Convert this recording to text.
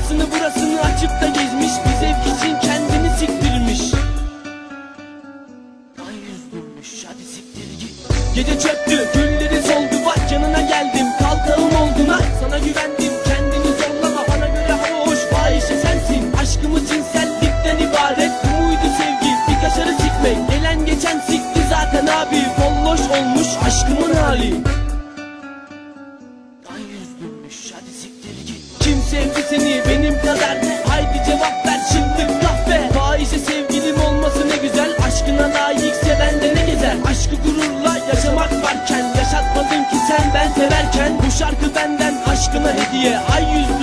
orasını burasını açıp da gezmiş Bir zevk için kendini siktirmiş. Ay üzgünmüş hadi siktir git. Gece çöktü gülleri soldu bak yanına geldim. Kalkalım olduna sana güvendim. Kendini zorlama bana göre hava hoş Fahişe sensin. Aşkımı cinsellikten ibaret Bu muydu sevgi? Bir kaşarı sikmek Gelen geçen sikti zaten abi. Kolloş olmuş aşkımın hali. Ay üzgünmüş hadi siktir git. Kim sevdi seni benim kadar Haydi cevap ver şimdi kahve. Fahişe sevgilim olması ne güzel. Aşkına layıksa bende ne gezer? Aşkı gururla yaşamak varken Yaşatmadın ki sen ben severken. Bu şarkı benden aşkına hediye. Ay yüz